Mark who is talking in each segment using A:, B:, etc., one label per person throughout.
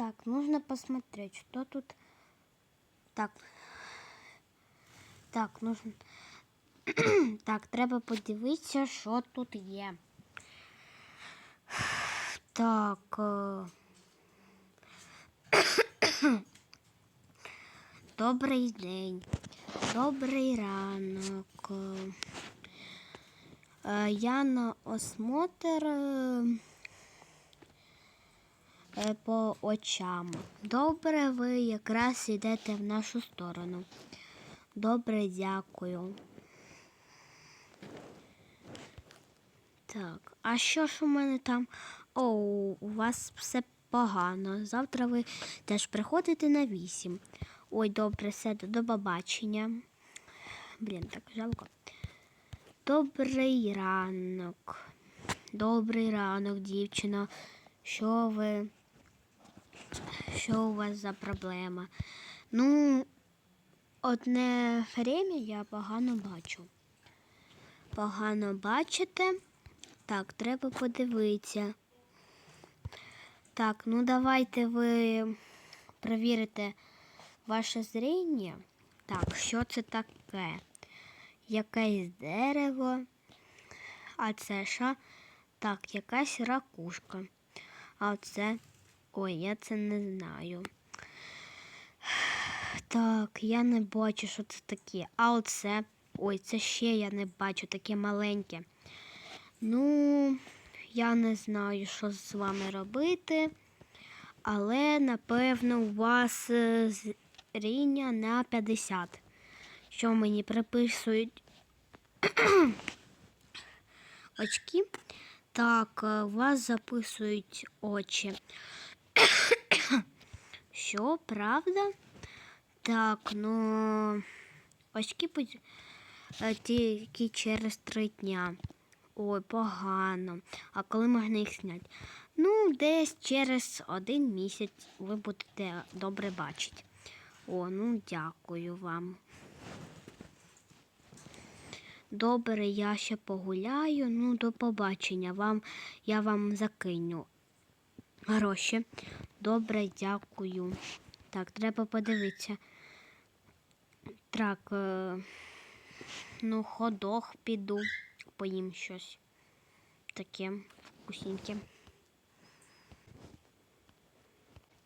A: Так, нужно посмотреть, что тут. Так. Так, нужно. так, треба подивитися, що тут є. Так. е. Добрий день. Добрий ранок. Е, Я на осмотр е, по очам. Добре, ви якраз йдете в нашу сторону. Добре, дякую. Так, а що ж у мене там? О, у вас все погано. Завтра ви теж приходите на вісім. Ой, добре, все, до побачення. Блін, так жалко. Добрий ранок. Добрий ранок, дівчина. Що ви? Що у вас за проблема? Ну, одне время я погано бачу. Погано бачите? Так, треба подивитися. Так, ну давайте ви перевірите ваше зріння. Так, що це таке? Якесь дерево. А це що? Так, якась ракушка. А це. Ой, я це не знаю. Так, я не бачу, що це таке. А оце. Ой, це ще я не бачу, таке маленьке. Ну, я не знаю, що з вами робити, але напевно у вас е, зріння на 50. Що мені приписують очки. Так, е, у вас записують очі. Що, правда? Так, ну очки будь- е, тільки через три дня. Ой, погано. А коли можна їх зняти? Ну, десь через один місяць ви будете добре бачити. О, ну дякую вам. Добре, я ще погуляю. Ну, до побачення. Вам я вам закиню гроші. Добре, дякую. Так, треба подивитися. Так, е, ну, ходох піду, поїм щось таке вкусненьке.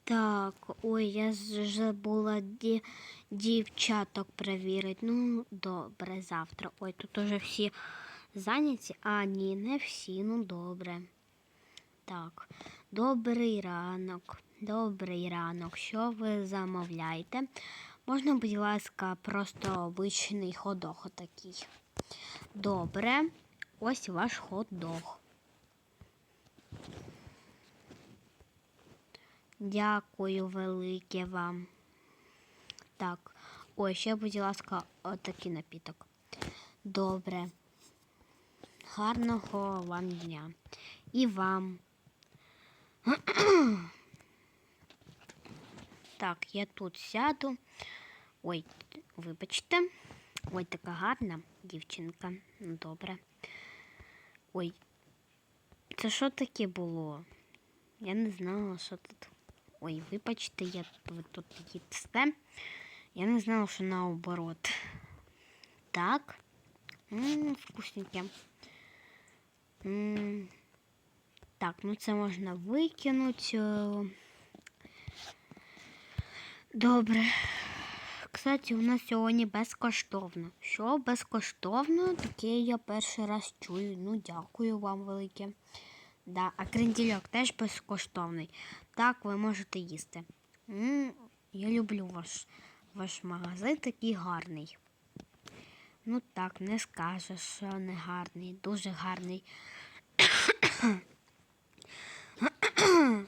A: Так, ой, я забула ді, дівчаток перевірити. Ну, добре, завтра. Ой, тут уже всі зайняті. А, ні, не всі, ну добре. Так, добрий ранок. Добрий ранок. Що ви замовляєте? Можна, будь ласка, просто обичний ходох отакий. Добре. Ось ваш хот-дог. Дякую велике вам. Так, ой, ще, будь ласка, отакий напіток. Добре. Гарного вам дня. І вам. Так, я тут сяду. Ой, вибачте. Ой, така гарна дівчинка. Ну, Добре. Ой, це що таке було? Я не знала, що тут. Ой, вибачте, я ви тут їсте. Я не знала, що наоборот. Так. Ммм, вкусненьке. М, Так, ну це можна викинути. Добре. Кстати, у нас сьогодні безкоштовно. Що безкоштовно? Таке я перший раз чую. Ну, дякую вам велике. Да, а крендільок теж безкоштовний. Так, ви можете їсти. м я люблю ваш, ваш магазин такий гарний. Ну так, не скажеш, що не гарний, дуже гарний.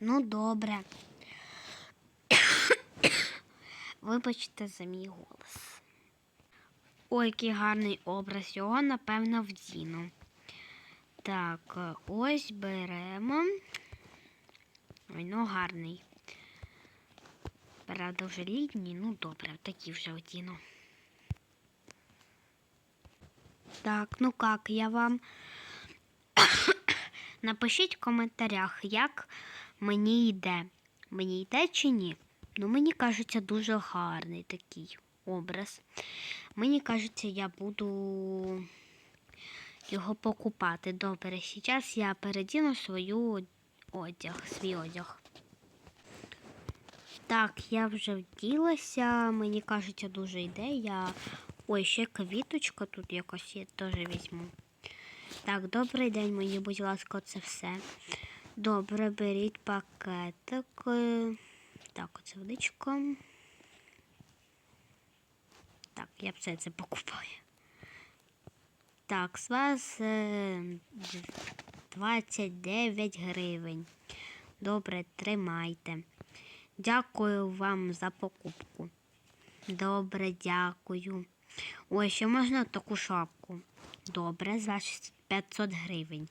A: ну, добре. Вибачте за мій голос. Ой, який гарний образ. Його, напевно, вдіну. Так, е, ось беремо. Ой, ну гарний. Правда, вже літній, ну добре, такі вже одіну. Так, ну як, я вам напишіть в коментарях, як мені йде. Мені йде чи ні? Ну, мені кажеться, дуже гарний такий образ. Мені кажеться, я буду його покупати. Добре, зараз я передіну свою одяг, свій одяг. Так, я вже вділася, мені кажеться, дуже йде. Я... Ой, ще квіточка тут якось я теж візьму. Так, добрий день, мені, будь ласка, це все. Добре, беріть пакетик. Е, Так, оце водичка. Так, я все це покупаю. Так, з вас е, 29 гривень. Добре, тримайте. Дякую вам за покупку. Добре, дякую. Ой, ще можна таку шапку. Добре, з вас 500 гривень.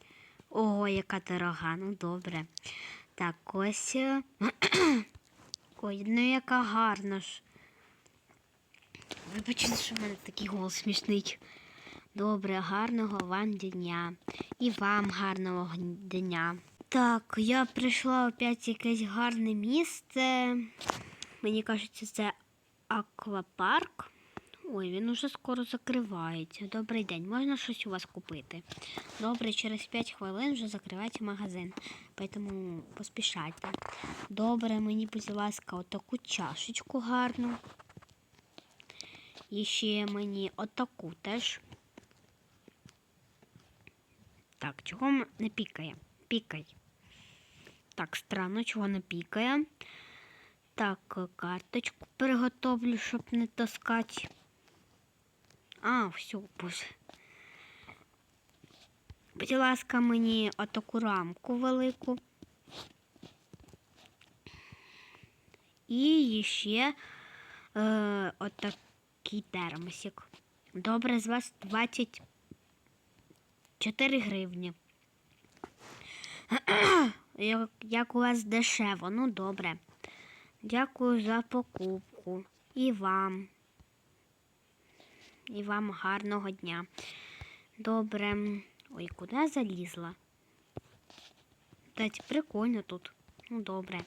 A: Ого, яка дорога, ну добре. Так, ось. Ой, ну яка гарна ж. Вибачте, що в мене такий голос смішний. Добре, гарного вам дня. І вам гарного дня. Так, я прийшла опять в якесь гарне місце. Мені кажеться, це аквапарк. Ой, він уже скоро закривається. Добрий день, можна щось у вас купити? Добре, через 5 хвилин вже закривається магазин, тому поспішайте. Добре, мені, будь ласка, отаку чашечку гарну. І ще мені отаку теж. Так, чого не пікає? Пікай. Так, странно, чого не пікає. Так, карточку приготовлю, щоб не таскати. А, все, боже. Будь ласка, мені отаку рамку велику. І ще е, отакий термосик. Добре, з вас 24 гривні. як, як у вас дешево, ну добре. Дякую за покупку. І вам. І вам гарного дня. Добре. Ой, куди я залізла? Дайте, прикольно тут. Ну, добре.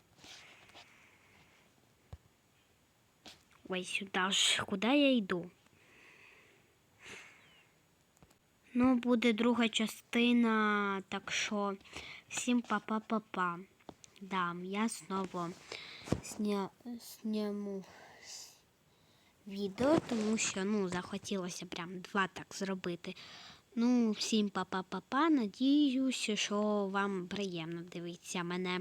A: Ой, сюди ж. Куди я йду? Ну, буде друга частина, так що всім па-па-па-па. Да, я знову сня... зніму с- відео, тому що ну, захотілося прям два так зробити. Ну, всім па-па-па-па. Надіюся, що вам приємно дивитися мене.